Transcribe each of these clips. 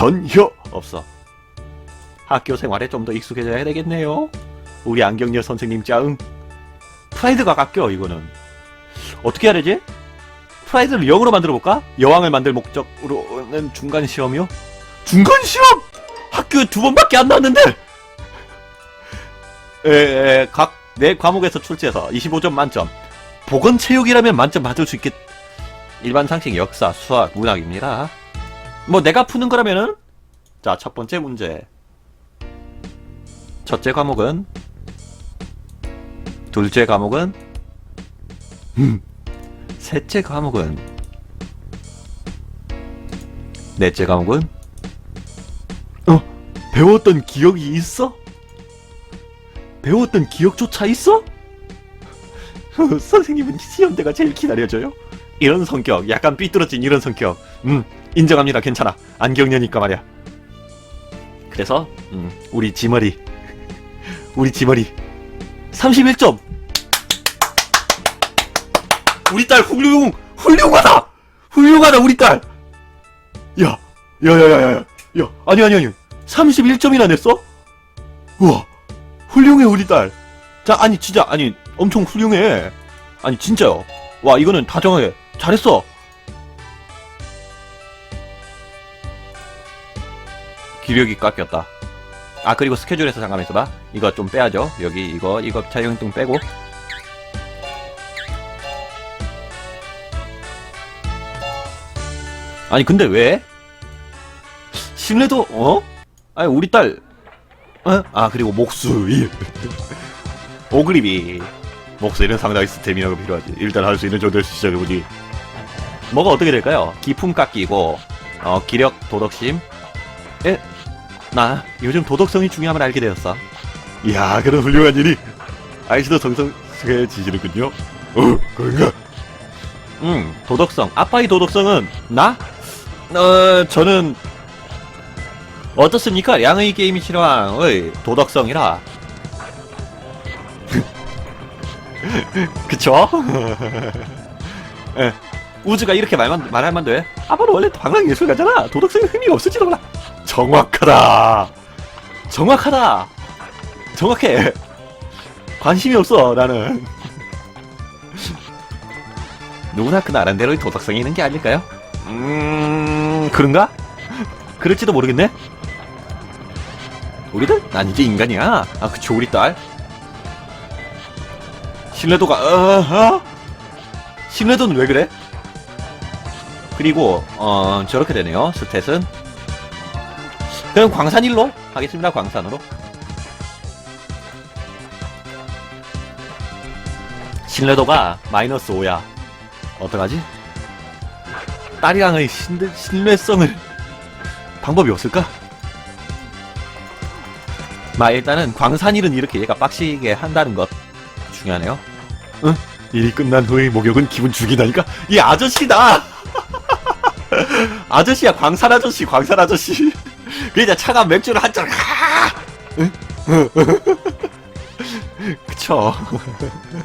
전혀 없어. 학교 생활에 좀 더 익숙해져야 되겠네요. 우리 안경녀 선생님 짱. 프라이드가 깎여 이거는. 어떻게 해야 되지? 프라이드를 0으로 만들어 볼까? 여왕을 만들 목적으로는 중간 시험이요? 중간 시험! 학교에 두 번밖에 안 나왔는데! 에, 에, 각, 네 과목에서 출제해서 25점 만점. 보건체육이라면 만점 받을 수 있겠, 일반 상식, 역사, 수학, 문학입니다. 뭐 내가 푸는 거라면은, 자, 첫 번째 문제. 첫째 과목은, 둘째 과목은, 음, 셋째 과목은, 넷째 과목은, 어, 배웠던 기억이 있어? 배웠던 기억조차 있어? 선생님은 시험 때가 제일 기다려져요? 이런 성격, 약간 삐뚤어진 이런 성격. 음, 인정합니다. 괜찮아. 안경녀니까 말이야. 그래서, 음, 우리 지머리. 우리 지머리. 31점! 우리 딸 훌륭, 훌륭하다! 훌륭하다, 우리 딸! 야, 야, 야, 야, 야, 야. 야, 아니, 아니, 아니. 31점이나 냈어? 우와, 훌륭해, 우리 딸. 자, 아니, 진짜, 아니, 엄청 훌륭해. 아니, 진짜요. 와, 이거는 다정하게. 잘했어. 기력이 깎였다. 아, 그리고 스케줄에서 잠깐만 있어봐. 이거 좀 빼야죠. 여기, 이거, 이거 자유행동 빼고. 아니, 근데 왜? 신뢰도, 어? 아니, 우리 딸, 어? 아, 그리고 목수일. 오그리비. 목소리는 상당히 스태미나가 필요하지. 일단 할 수 있는 정도의 시작해보지. 뭐가 어떻게 될까요? 기품 깎이고, 어, 기력, 도덕심. 에? 나 요즘 도덕성이 중요함을 알게 되었어. 이야, 그런 훌륭한 일이 아이씨도 성성해지시는군요. 어, 그런가? 음, 도덕성. 아빠의 도덕성은 나? 어, 저는 어떻습니까? 양의 게임이 실황의 도덕성이라. 그쵸? 예. 우즈가 이렇게 말만, 말할만 돼. 아빠는 원래 방랑 예술가잖아. 도덕성에 의미가 없을지도 몰라. 정확하다. 정확하다. 정확해. 관심이 없어, 나는. 누구나 그 나름대로의 도덕성이 있는 게 아닐까요? 음, 그런가? 그럴지도 모르겠네. 우리들? 난 이제 인간이야. 아, 그쵸, 우리 딸. 신뢰도가, 어, 어? 신뢰도는 왜 그래? 그리고, 어, 저렇게 되네요. 스탯은. 그럼 광산일로 하겠습니다, 광산으로. 신뢰도가 마이너스 5야. 어떡하지? 딸이랑의 신, 신뢰성을 방법이 없을까? 마 일단은 광산일은 이렇게 얘가 빡시게 한다는 것 중요하네요. 응? 일이 끝난 후의 목욕은 기분 죽이다니까 이 아저씨다. 아저씨야 광산 아저씨 광산 아저씨. 그냥 차가운 맥주를 한 잔. 하! 응? 그쵸.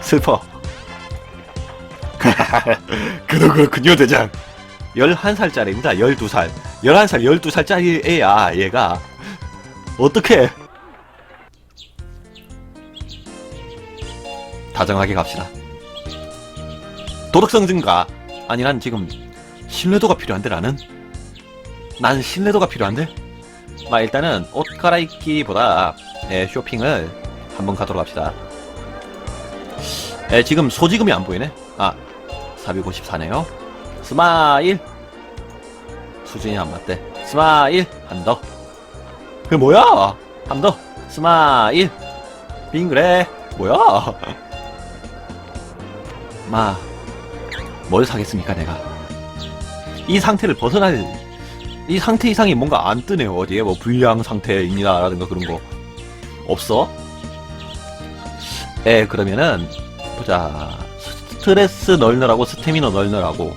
슬퍼. 그도 그렇군요, 대장. 11살짜리입니다, 12살. 11살, 12살짜리 애야, 얘가. 어떻게? 다정하게 갑시다. 도덕성 증가. 아니, 난 지금 신뢰도가 필요한데, 나는? 난 신뢰도가 필요한데? 마, 일단은 옷 갈아입기보다 예, 쇼핑을 한번 가도록 합시다. 에, 지금 소지금이 안 보이네. 아, 454네요. 스마일. 수준이 안 맞대. 스마일. 한 더. 그 뭐야? 한 더. 스마일. 빙그레. 뭐야? 마. 뭘 사겠습니까, 내가? 이 상태를 벗어날, 이 상태 이상이 뭔가 안 뜨네요. 어디에 뭐 불량 상태입니다 라든가 그런 거. 없어? 에, 그러면은, 보자. 스트레스 널널하고 스태미너 널널하고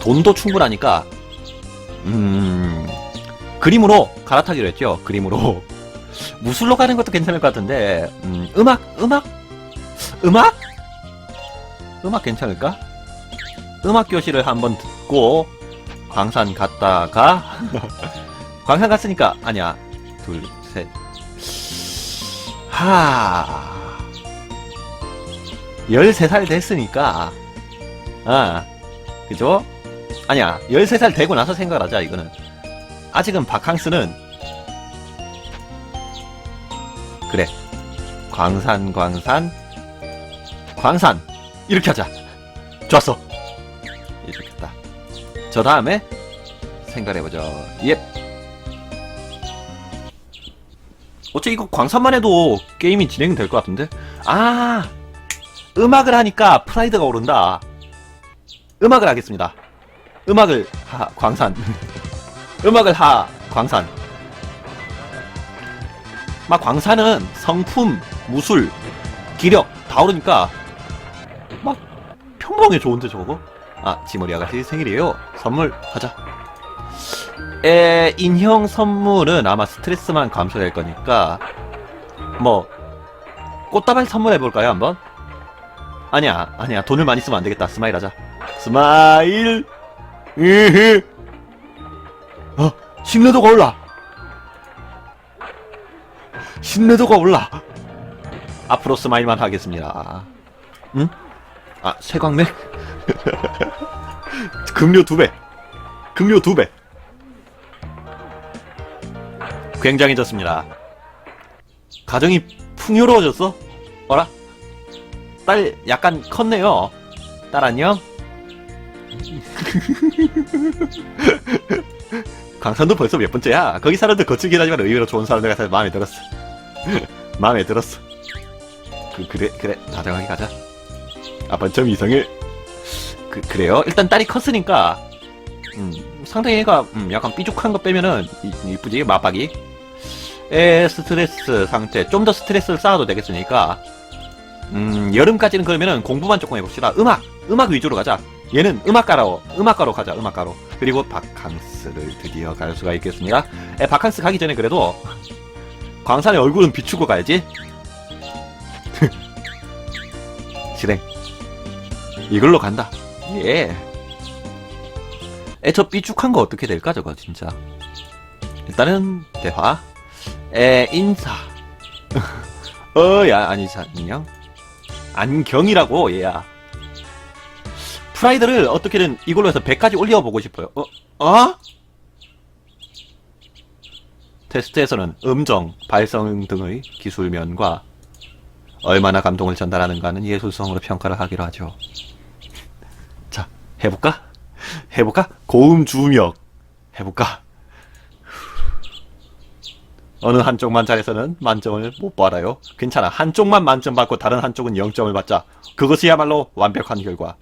돈도 충분하니까 음 그림으로 갈아타기로 했죠 그림으로 무술로 가는 것도 괜찮을 것 같은데 음, 음악 음악 음악 음악 괜찮을까 음악 교실을 한번 듣고 광산 갔다가 광산 갔으니까 아니야. 둘 셋. 하. 13살 됐으니까. 아 그죠? 아니야. 13살 되고 나서 생각을 하자 이거는. 아직은 바캉스는 그래. 광산 광산 광산. 이렇게 하자. 좋았어 저 다음에 생각해보죠. 예. 어째 이거 광산만 해도 게임이 진행될 것 같은데? 아 음악을 하니까 프라이드가 오른다. 음악을 하겠습니다. 음악을 하 광산. 음악을 하 광산. 막 광산은 성품 무술 기력 다 오르니까 막 평범하게 좋은데 저거 아 지머리 아가씨 생일이에요. 선물 하자. 에 인형 선물은 아마 스트레스만 감소될 거니까 뭐 꽃다발 선물해 볼까요 한번? 아니야 아니야. 돈을 많이 쓰면 안 되겠다. 스마일 하자. 스마일. 으흐. 어 신뢰도가 올라. 신뢰도가 올라. 앞으로 스마일만 하겠습니다. 응? 아 세광맥 급료 두배 급료 두배 굉장해졌습니다 가정이 풍요로워졌어? 어라? 딸 약간 컸네요 딸 안녕? 강산도 벌써 몇 번째야? 거기 사람들 거칠긴 하지만 의외로 좋은 사람들 같아서 마음에 들었어. 마음에 들었어. 그, 그래, 그래. 다정하게 가자. 아빠 좀 이상해. 그, 그래요? 일단 딸이 컸으니까, 음, 상당히 얘가, 음, 약간 삐죽한 거 빼면은, 이, 이쁘지? 맞박이. 에, 스트레스 상태. 좀더 스트레스를 쌓아도 되겠으니까, 음, 여름까지는 그러면은 공부만 조금 해봅시다. 음악! 음악 위주로 가자. 얘는 음악가로, 음악가로 가자, 음악가로. 그리고 바캉스를 드디어 갈 수가 있겠습니다. 에, 바캉스 가기 전에 그래도 광산의 얼굴은 비추고 가야지. 실행. 이걸로 간다. 예. 에, 저 삐죽한 거 어떻게 될까, 저거, 진짜. 일단은, 대화. 에, 인사. 어, 야, 아니, 자, 안녕? 안경이라고, 얘야. 프라이드를 어떻게든 이걸로 해서 100까지 올려보고 싶어요. 어? 어? 테스트에서는 음정, 발성 등의 기술면과 얼마나 감동을 전달하는가는 예술성으로 평가를 하기로 하죠. 자, 해볼까? 해볼까? 고음 주력. 해볼까? 어느 한쪽만 잘해서는 만점을 못 받아요. 괜찮아. 한쪽만 만점 받고 다른 한쪽은 0점을 받자. 그것이야말로 완벽한 결과.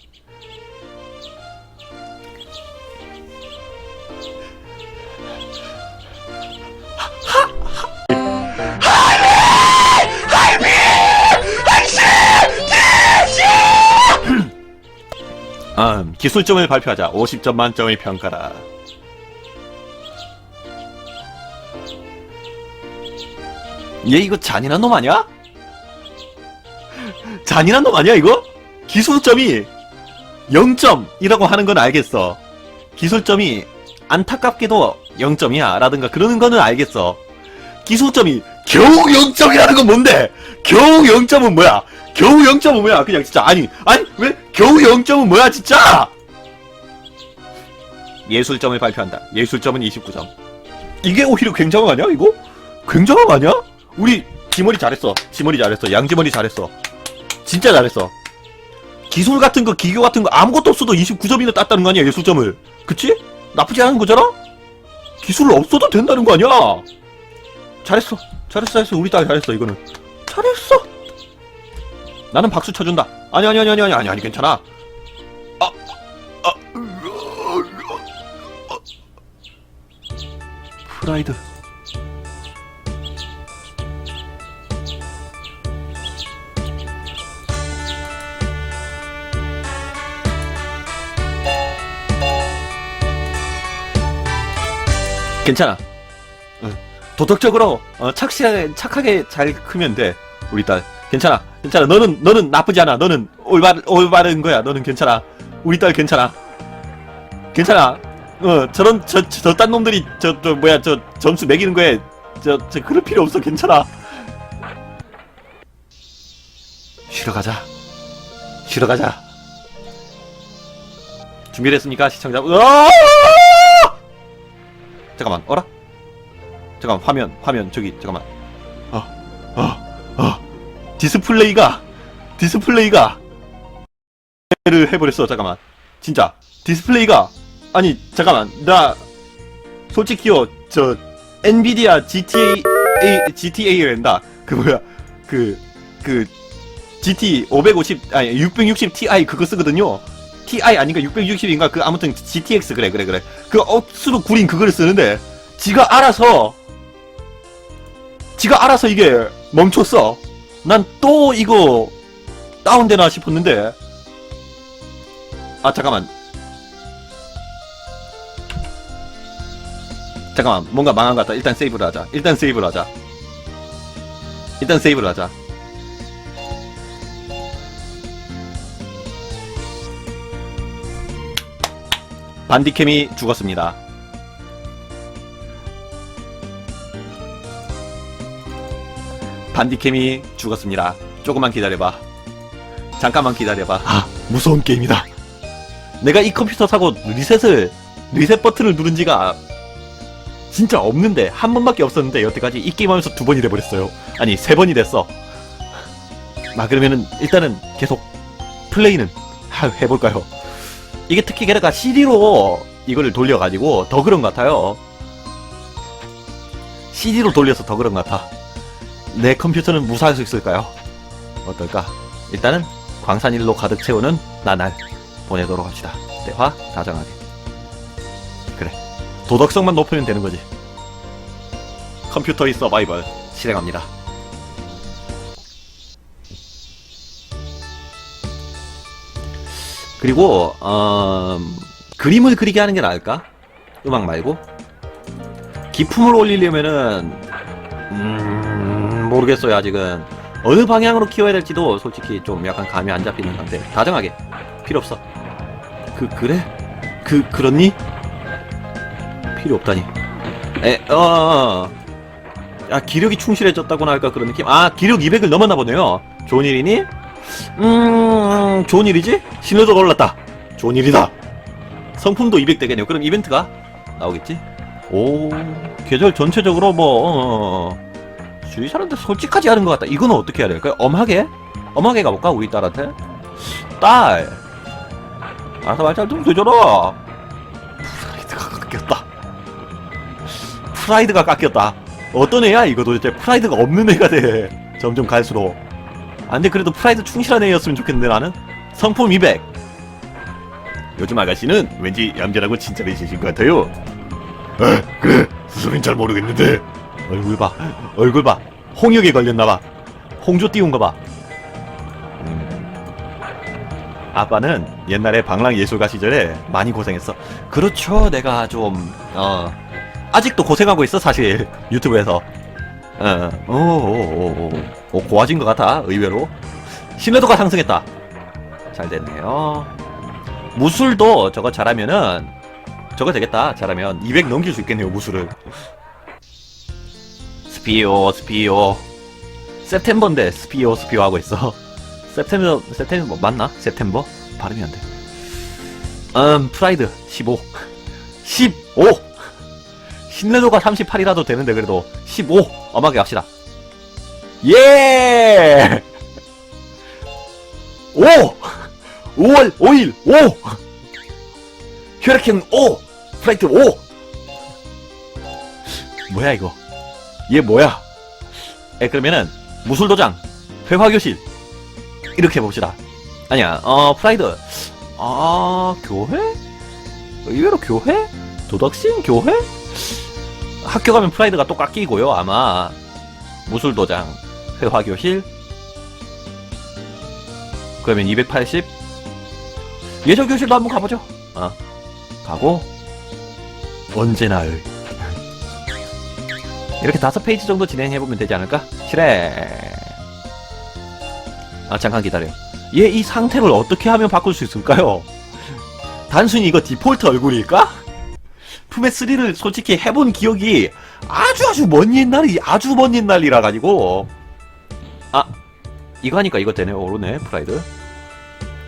음, 기술점을 발표하자. 50점 만점의 평가라. 얘 이거 잔인한 놈 아니야? 잔인한 놈 아니야 이거? 기술점이 0점이라고 하는 건 알겠어. 기술점이 안타깝게도 0점이야 라든가 그러는 거는 알겠어. 기술점이 겨우 0점이라는 건 뭔데? 겨우 0점은 뭐야? 겨우 0점은 뭐야? 그냥 진짜 아니 아니 왜 겨우 0점은 뭐야 진짜? 예술점을 발표한다. 예술점은 29점. 이게 오히려 굉장한 거 아니야 이거? 굉장한 거 아니야? 우리 지머리 잘했어. 지머리 잘했어. 양지머리 잘했어. 진짜 잘했어. 기술 같은 거, 기교 같은 거 아무것도 없어도 29점이나 땄다는 거 아니야 예술점을. 그치? 나쁘지 않은 거잖아? 기술 없어도 된다는 거 아니야? 잘했어. 잘했어, 잘했어. 우리 딸 잘했어, 이거는. 잘했어. 나는 박수 쳐준다. 아니, 아니, 아니, 아니, 아니, 아니, 아니, 괜찮아. 아, 아, 프라이드. 괜찮아. 응. 도덕적으로 어, 착실하게 착하게 잘 크면 돼. 우리 딸. 괜찮아. 괜찮아. 너는 너는 나쁘지 않아. 너는 올바 올바른 거야. 너는 괜찮아. 우리 딸 괜찮아. 괜찮아. 어, 저런, 저, 저, 저딴 놈들이, 저, 저, 뭐야, 저, 점수 매기는 거에, 저, 저, 그럴 필요 없어. 괜찮아. 쉬러 가자. 쉬러 가자. 준비됐습니까, 시청자? 으아! 잠깐만, 어라? 잠깐만, 화면, 화면, 저기, 잠깐만. 디스플레이가, 디스플레이가, 를 해버렸어, 잠깐만. 진짜. 디스플레이가, 아니, 잠깐만. 나, 솔직히요, 저, 엔비디아 GTA, GTA랜다. 그 뭐야, 그, 그, GT 550, 아니, 660 Ti 그거 쓰거든요. TI 아닌가 660인가 그 아무튼 GTX 그래 그래 그래 그 억수로 구린 그거를 쓰는데 지가 알아서 지가 알아서 이게 멈췄어 난 또 이거 다운되나 싶었는데. 아 잠깐만. 잠깐만 뭔가 망한 것 같다. 일단 세이브를 하자. 일단 세이브를 하자. 일단 세이브를 하자. 반디캠이 죽었습니다. 반디캠이 죽었습니다. 조금만 기다려봐. 잠깐만 기다려봐. 아, 무서운 게임이다. 내가 이 컴퓨터 사고 리셋을, 리셋 버튼을 누른 지가 진짜 없는데, 한 번밖에 없었는데, 여태까지 이 게임 하면서 두 번이 돼버렸어요. 아니, 세 번이 됐어. 아, 그러면은, 일단은 계속 플레이는 하- 해볼까요? 이게 특히 게다가 CD로 이걸 돌려가지고 더 그런 것 같아요. CD로 돌려서 더 그런 것 같아. 내 컴퓨터는 무사할 수 있을까요? 어떨까? 일단은 광산일로 가득 채우는 나날 보내도록 합시다. 대화 다정하게. 그래. 도덕성만 높이면 되는 거지. 컴퓨터의 서바이벌 실행합니다. 그리고 어, 그림을 그리게 하는 게 나을까? 음악 말고 기품을 올리려면은 음, 모르겠어요 아직은. 어느 방향으로 키워야 될지도 솔직히 좀 약간 감이 안 잡히는 건데 다정하게. 필요 없어. 그 그래? 그 그렇니? 필요 없다니. 에어 어, 아 기력이 충실해졌다고나 할까 그런 느낌? 아 기력 200을 넘었나 보네요. 좋은 일이니? 음, 좋은 일이지? 신뢰도가 올랐다. 좋은 일이다. 성품도 200 되겠네요. 그럼 이벤트가 나오겠지? 오, 계절 전체적으로 뭐, 어, 어, 주위 사람들 솔직하지 않은 것 같다. 이거는 어떻게 해야 될까요? 엄하게? 엄하게 가볼까? 우리 딸한테? 딸! 알아서 말잘 좀 해줘라! 프라이드가 깎였다. 프라이드가 깎였다. 어떤 애야, 이거 도대체? 프라이드가 없는 애가 돼. 점점 갈수록. 아, 근데 그래도 프라이드 충실한 애였으면 좋겠는데 나는 성품 200 요즘 아가씨는 왠지 얌전하고 친절해지신 것 같아요 에 그래 스스로는 잘 모르겠는데 얼굴 봐 얼굴 봐 홍역에 걸렸나봐 홍조 띄운거봐 음. 아빠는 옛날에 방랑 예술가 시절에 많이 고생했어 그렇죠 내가 좀 어, 아직도 고생하고 있어 사실 유튜브에서 어, 오, 오, 오, 오, 오, 고와진 것 같아, 의외로. 신뢰도가 상승했다. 잘 됐네요. 무술도 저거 잘하면은, 저거 되겠다. 잘하면. 200 넘길 수 있겠네요, 무술을. 스피오, 스피오. 세템버인데, 스피오, 스피오 하고 있어. 세템버, 세템버 맞나? 세템버? 발음이 안 돼. 음, 프라이드, 15. 15! 신뢰도가 38이라도 되는데 그래도 15 엄하게 갑시다. 예! 5! 5월 5일 5! 혈액형 5! 프라이트 5! 뭐야 이거? 얘 뭐야? 에 그러면은 무술도장 회화교실 이렇게 해봅시다. 아니야 어 프라이드 아 교회? 의외로 교회? 도덕심 교회? 학교 가면 프라이드가 또 깎이고요. 아마 무술도장, 회화교실. 그러면 280. 예절교실도 한번 가보죠. 어. 가고 언제나 을. 이렇게 다섯 페이지 정도 진행해보면 되지 않을까? 실해. 아 잠깐 기다려. 얘이 상태를 어떻게 하면 바꿀 수 있을까요? 단순히 이거 디폴트 얼굴일까? 품의 3를 솔직히 해본 기억이 아주 아주 먼 옛날이 아주 먼 옛날이라 가지고 아 이거 하니까 이거 되네 오르네 프라이드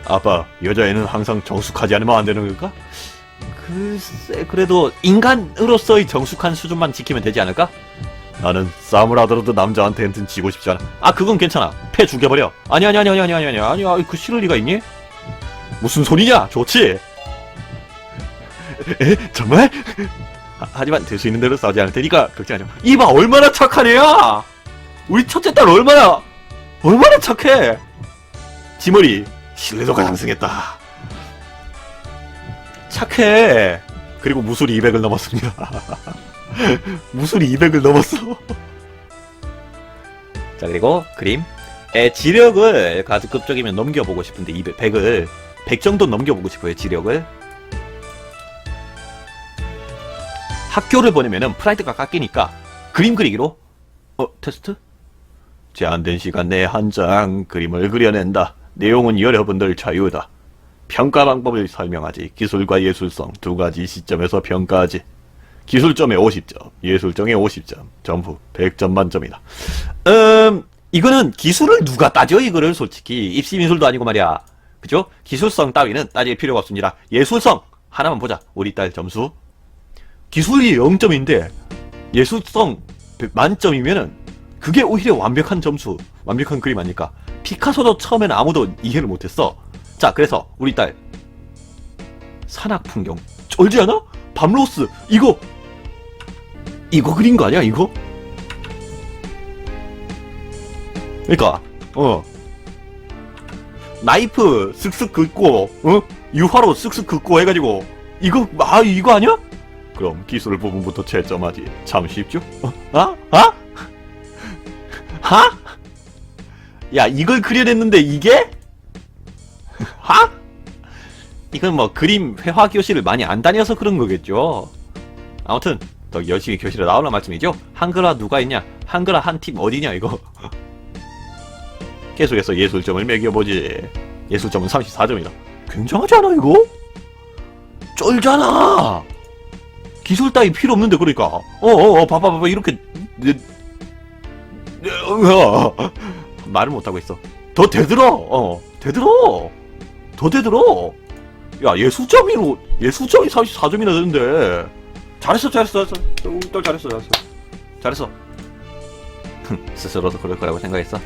아빠 여자애는 항상 정숙하지 않으면 안 되는 걸까? 글쎄 그래도 인간으로서의 정숙한 수준만 지키면 되지 않을까? 나는 싸움을 하더라도 남자한테는 지고 싶지 않아. 아 그건 괜찮아. 패 죽여버려. 아니 아니 아니 아니 아니 아니 아니 아니 아니 그 싫을 리가 있니? 무슨 소리냐? 좋지? 에? 정말? 하- 하지만 될 수 있는 대로 싸우지 않을 테니까 걱정하지 마 이봐 얼마나 착한 애야! 우리 첫째 딸 얼마나 얼마나 착해! 지머리 신뢰도가 상승했다. 착해. 그리고 무술이 200을 넘었습니다 무술이 200을 넘었어 자 그리고 그림 에, 지력을 가급적이면 넘겨보고 싶은데 200, 100을 100 정도 넘겨보고 싶어요 지력을 학교를 보내면은 프라이드가 깎이니까 그림 그리기로 어 테스트? 제한된 시간 내에 한 장 그림을 그려낸다. 내용은 여러분들 자유다. 평가 방법을 설명하지. 기술과 예술성 두 가지 시점에서 평가하지. 기술점에 50점, 예술점에 50점, 전부 100점 만점이다. 음, 이거는 기술을 누가 따져 이거를 솔직히 입시 미술도 아니고 말이야. 그죠? 기술성 따위는 따질 필요가 없습니다. 예술성 하나만 보자. 우리 딸 점수 기술이 0점인데 예술성 만점이면은 그게 오히려 완벽한 점수, 완벽한 그림 아닐까? 피카소도 처음에는 아무도 이해를 못했어. 자, 그래서 우리 딸 산악 풍경 쫄지 않아? 밤로스 이거 이거 그린 거 아니야 이거? 그러니까 어 나이프 쓱쓱 긋고 어 유화로 쓱쓱 긋고 해가지고 이거 아 이거 아니야? 그럼 기술 부분부터 채점하지. 참 쉽죠? 어? 아? 아? 하? 야, 이걸 그려냈는데 이게? 하? 이건 뭐 그림 회화 교실을 많이 안 다녀서 그런 거겠죠. 아무튼 더 열심히 교실에 나오라 말씀이죠. 한글화 누가 있냐? 한글화 한 팀 어디냐 이거? 계속해서 예술점을 매겨보지. 예술점은 34점이다. 굉장하지 않아 이거? 쩔잖아. 기술 따위 필요 없는데 그러니까 어어어 봐봐 봐봐 이렇게 어, 말을 못하고 있어 더 대들어 어 대들어 더 대들어 야 예술점이로 예술점이 34점이나 되는데 잘했어 잘했어. 잘했어 딸 잘했어 잘했어. 잘했어. 흥, 스스로도 그럴 거라고 생각했어?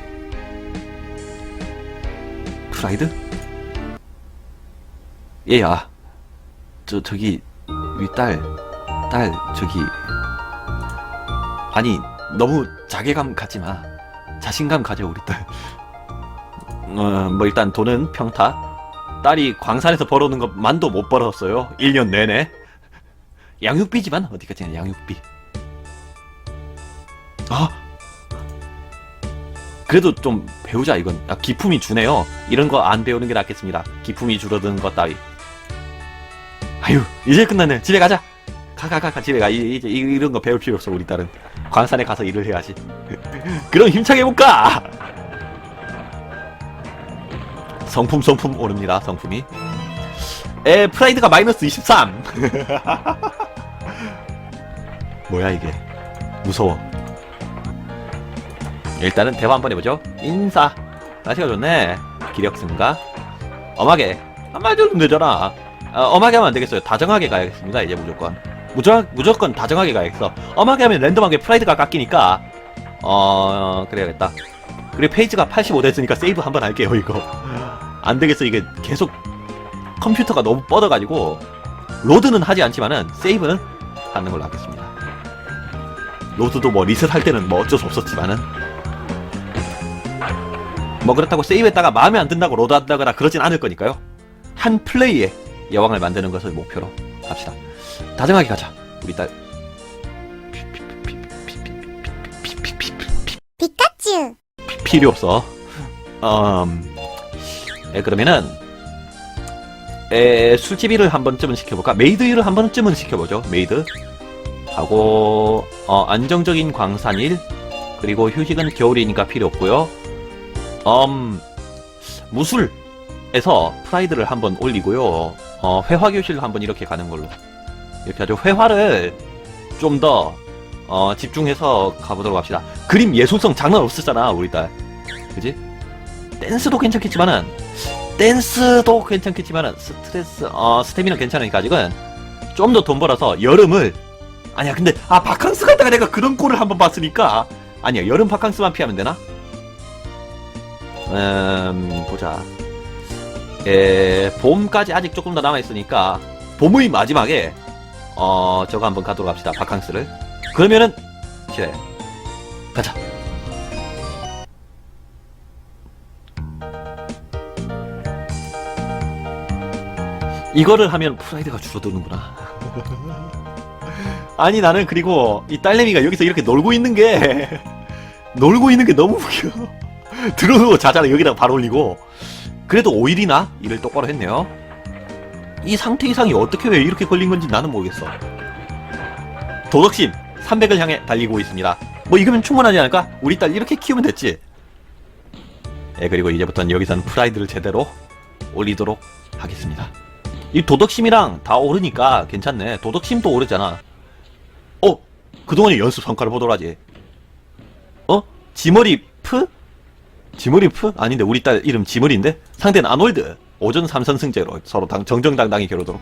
프라이드? 얘야 저 저기 위딸 딸 저기. 아니 너무 자괴감 갖지 마. 자신감 가져 우리 딸 어 뭐 일단 돈은 평타. 딸이 광산에서 벌어오는 것만도 못 벌었어요. 1년 내내 양육비지만 어디까지나 양육비. 아! 그래도 좀 배우자 이건. 아, 기품이 주네요. 이런 거 안 배우는 게 낫겠습니다. 기품이 줄어드는 것 따위. 아유 이제 끝났네. 집에 가자. 가가가가 집에 가. 이- 이제 이- 이런 거 배울 필요 없어 우리 딸은. 광산에 가서 일을 해야지. 그럼 힘차게 해볼까? 성품 성품 오릅니다 성품이. 에 프라이드가 마이너스 23 뭐야 이게? 무서워. 일단은 대화 한번 해보죠. 인사. 날씨가 좋네. 기력 증가. 엄하게. 한마디 들으면 되잖아. 어, 엄하게 하면 안 되겠어요. 다정하게 가야겠습니다 이제 무조건. 무조, 무조건 다정하게 가야겠어. 엄하게 하면 랜덤하게 프라이드가 깎이니까, 어, 그래야겠다. 그리고 페이지가 85 됐으니까 세이브 한번 할게요, 이거. 안 되겠어, 이게 계속 컴퓨터가 너무 뻗어가지고, 로드는 하지 않지만은, 세이브는 하는 걸로 하겠습니다. 로드도 뭐 리셋 할 때는 뭐 어쩔 수 없었지만은, 뭐 그렇다고 세이브했다가 마음에 안 든다고 로드 한다거나 그러진 않을 거니까요. 한 플레이에 여왕을 만드는 것을 목표로 합시다. 다정하게 가자. 우리 딸. 피카츄 필요 없어. 음. 에, 그러면은 에, 술집 일을 한 번쯤은 시켜볼까? 메이드 일을 한 번쯤은 시켜보죠. 메이드 하고 어, 안정적인 광산 일 그리고 휴식은 겨울이니까 필요 없고요. 음 무술에서 프라이드를 한번 올리고요. 어, 회화 교실로 한번 이렇게 가는 걸로. 이렇게 아주 회화를 좀 더, 어, 집중해서 가보도록 합시다. 그림 예술성 장난 없었잖아, 우리 딸. 그지? 댄스도 괜찮겠지만은, 댄스도 괜찮겠지만은, 스트레스, 어, 스태미나 괜찮으니까 아직은 좀 더 돈 벌어서 여름을, 아니야, 근데, 아, 바캉스 갔다가 내가 그런 꼴을 한번 봤으니까, 아니야, 여름 바캉스만 피하면 되나? 음, 보자. 에, 봄까지 아직 조금 더 남아있으니까, 봄의 마지막에, 어, 저거 한번 가도록 합시다. 바캉스를. 그러면은, 그래. 가자. 이거를 하면 프라이드가 줄어드는구나. 아니, 나는 그리고 이 딸내미가 여기서 이렇게 놀고 있는 게, 놀고 있는 게 너무 웃겨. 들어오고 자자를 여기다가 바로 올리고, 그래도 5일이나 일을 똑바로 했네요. 이 상태 이상이 어떻게 왜 이렇게 걸린 건지 나는 모르겠어. 도덕심 300을 향해 달리고 있습니다. 뭐 이거면 충분하지 않을까? 우리 딸 이렇게 키우면 됐지. 예, 그리고 이제부터는 여기서는 프라이드를 제대로 올리도록 하겠습니다. 이 도덕심이랑 다 오르니까 괜찮네. 도덕심도 오르잖아. 어? 그동안의 연습 성과를 보도록 하지. 어? 지머리 프? 지머리 프? 아닌데 우리 딸 이름 지머리인데? 상대는 아놀드. 오전 3선승제로 서로 당, 정정당당히 겨루도록.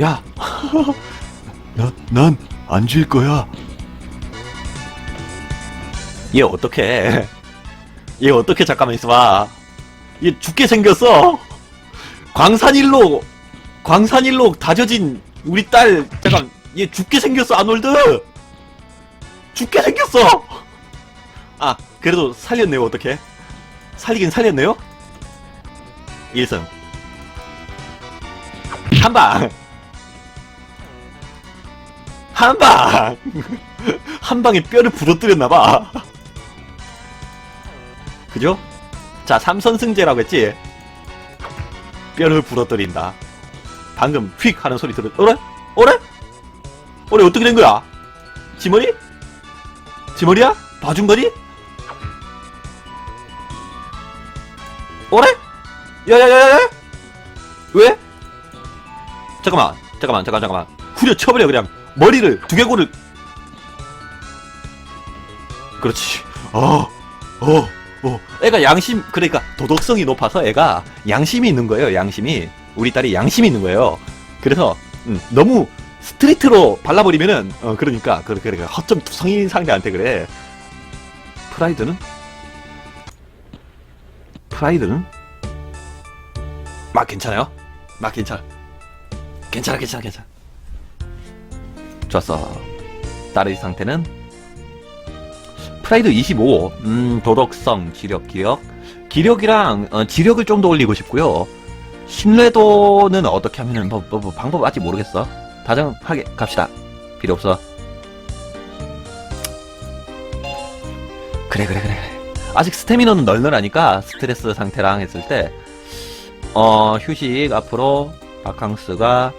야, 나, 난안질 거야. 얘 어떡해. 얘 어떻게 잠깐만 있어봐. 얘 죽게 생겼어. 광산일로, 광산일로 다져진 우리 딸, 잠깐, 얘 죽게 생겼어, 아놀드! 죽게 생겼어! 아, 그래도 살렸네요, 어떻게? 살리긴 살렸네요? 1승. 한 방! 한 방! 한 방에 뼈를 부러뜨렸나봐. 그죠? 자, 삼선승제라고 했지? 뼈를 부러뜨린다. 방금 휙 하는 소리 들은, 어래? 어래? 어래, 어떻게 된 거야? 지머리? 지머리야? 봐준 거니? 어래? 야야야야! 왜? 잠깐만, 잠깐만, 잠깐, 잠깐만. 후려 쳐버려, 그냥. 머리를, 두개골을. 그렇지. 어, 어, 어. 애가 양심, 그러니까 도덕성이 높아서 애가 양심이 있는 거예요, 양심이. 우리 딸이 양심이 있는 거예요. 그래서, 음, 너무 스트레이트로 발라버리면은, 어, 그러니까, 그래, 그래. 허점 성인 상대한테 그래. 프라이드는? 프라이드는? 막 괜찮아요? 막 괜찮아. 괜찮아, 괜찮아, 괜찮아. 좋았어. 딸의 상태는? 프라이드 25. 음, 도덕성, 지력, 기력. 기력이랑, 어, 지력을 좀 더 올리고 싶고요. 신뢰도는 어떻게 하면은, 뭐, 뭐, 뭐, 방법 아직 모르겠어. 다정하게 갑시다. 필요 없어. 그래, 그래, 그래. 아직 스태미너는 널널하니까 스트레스 상태랑 했을 때, 어, 휴식 앞으로 바캉스가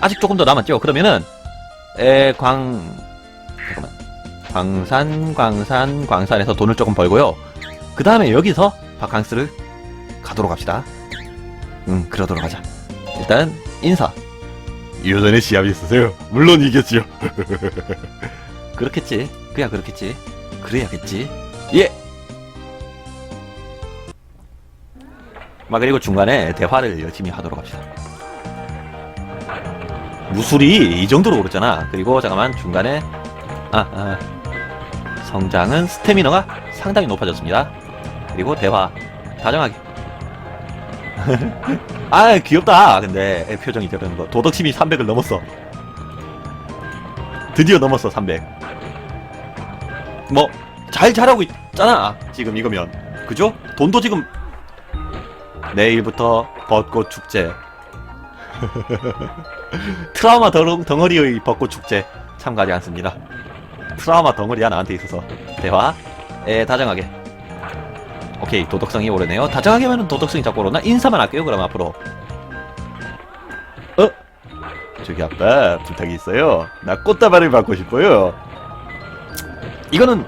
아직 조금 더 남았죠. 그러면은 에, 광 잠깐만. 광산, 광산, 광산에서 돈을 조금 벌고요. 그 다음에 여기서 바캉스를 가도록 합시다. 응, 그러도록 하자. 일단 인사. 유전의 시합이 있으세요? 물론 이겼지요. 그렇겠지. 그야 그렇겠지. 그래야겠지. 예. 막 그리고 중간에 대화를 열심히 하도록 합시다. 무술이 이 정도로 오르잖아. 그리고 잠깐만 중간에 아, 아 성장은 스태미너가 상당히 높아졌습니다. 그리고 대화 다정하게. 아 귀엽다. 근데 애 표정이 저러는 거 도덕심이 300을 넘었어. 드디어 넘었어 300. 뭐 잘 자라고 있잖아. 지금 이거면 그죠? 돈도 지금 내일부터 벚꽃 축제. 트라우마 덩- 덩어리의 벚꽃 축제 참가하지 않습니다. 트라우마 덩어리야 나한테 있어서 대화 에 다정하게 오케이 도덕성이 오르네요. 다정하게 하면 도덕성이 자꾸 오르나? 인사만 할게요 그럼 앞으로. 어? 저기 아빠 부탁이 있어요. 나 꽃다발을 받고 싶어요. 이거는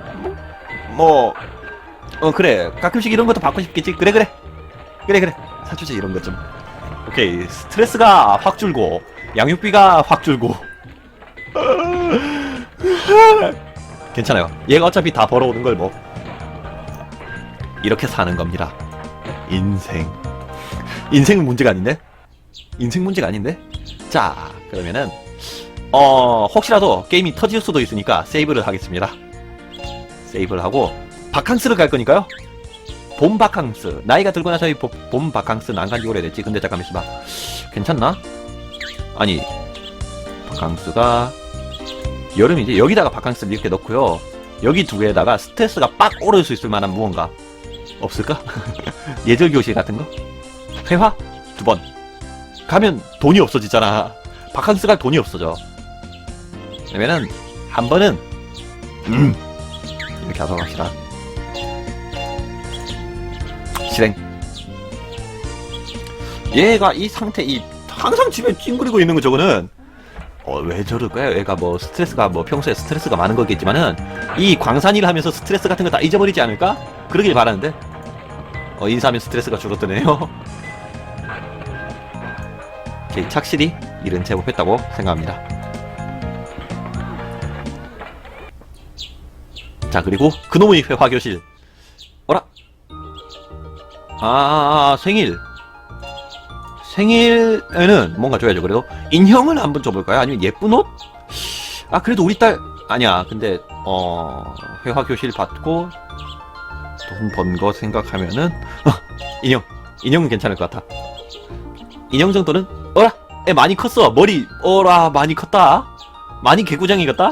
뭐 어 그래. 가끔씩 이런 것도 받고 싶겠지? 그래 그래. 그래 그래. 사주자 이런 것 좀. 오케이 스트레스가 확 줄고 양육비가 확 줄고. 괜찮아요. 얘가 어차피 다 벌어오는 걸뭐 이렇게 사는 겁니다. 인생. 인생은 문제가 아닌데? 인생 문제가 아닌데? 자 그러면은 어 혹시라도 게임이 터질 수도 있으니까 세이브를 하겠습니다. 세이브를 하고 바캉스를 갈 거니까요. 봄 바캉스. 나이가 들고 나서 이 보- 봄 바캉스는 안 간지 오래됐지. 근데 잠깐만 있어봐. 괜찮나? 아니 바캉스가 여름이지. 여기다가 바캉스를 이렇게 넣고요. 여기 두 개에다가 스트레스가 빡 오를 수 있을 만한 무언가 없을까? 예절 교실 같은 거? 회화? 두 번 가면 돈이 없어지잖아 바캉스 갈 돈이 없어져 그러면은 한 번은 음 이렇게 하도록 합시다 실행 얘가 이 상태 이 항상 집에 찡그리고 있는 거 저거는 어 왜 저럴까요? 얘가 뭐 스트레스가 뭐 평소에 스트레스가 많은 거겠지만은 이 광산 일 하면서 스트레스 같은 거 다 잊어버리지 않을까? 그러길 바라는데? 어 인사하면 스트레스가 오케이 착실히 일은 제법 했다고 생각합니다. 자 그리고 그놈의 회화교실. 어라? 아 생일 생일에는 뭔가 줘야죠. 그래도 인형을 한번 줘볼까요? 아니면 예쁜 옷? 아 그래도 우리 딸 아니야. 근데 어 회화 교실 받고 돈 번 거 생각하면은 어, 인형. 인형은 괜찮을 것 같아. 인형 정도는? 어라! 애 많이 컸어. 머리 어라 많이 컸다. 많이 개구장이 같다.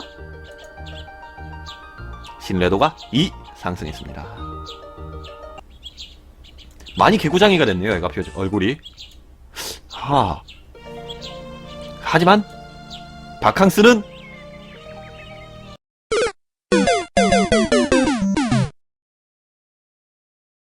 신뢰도가 2 상승했습니다. 많이 개구장이가 됐네요 표 얼굴이 하 하지만 바캉스는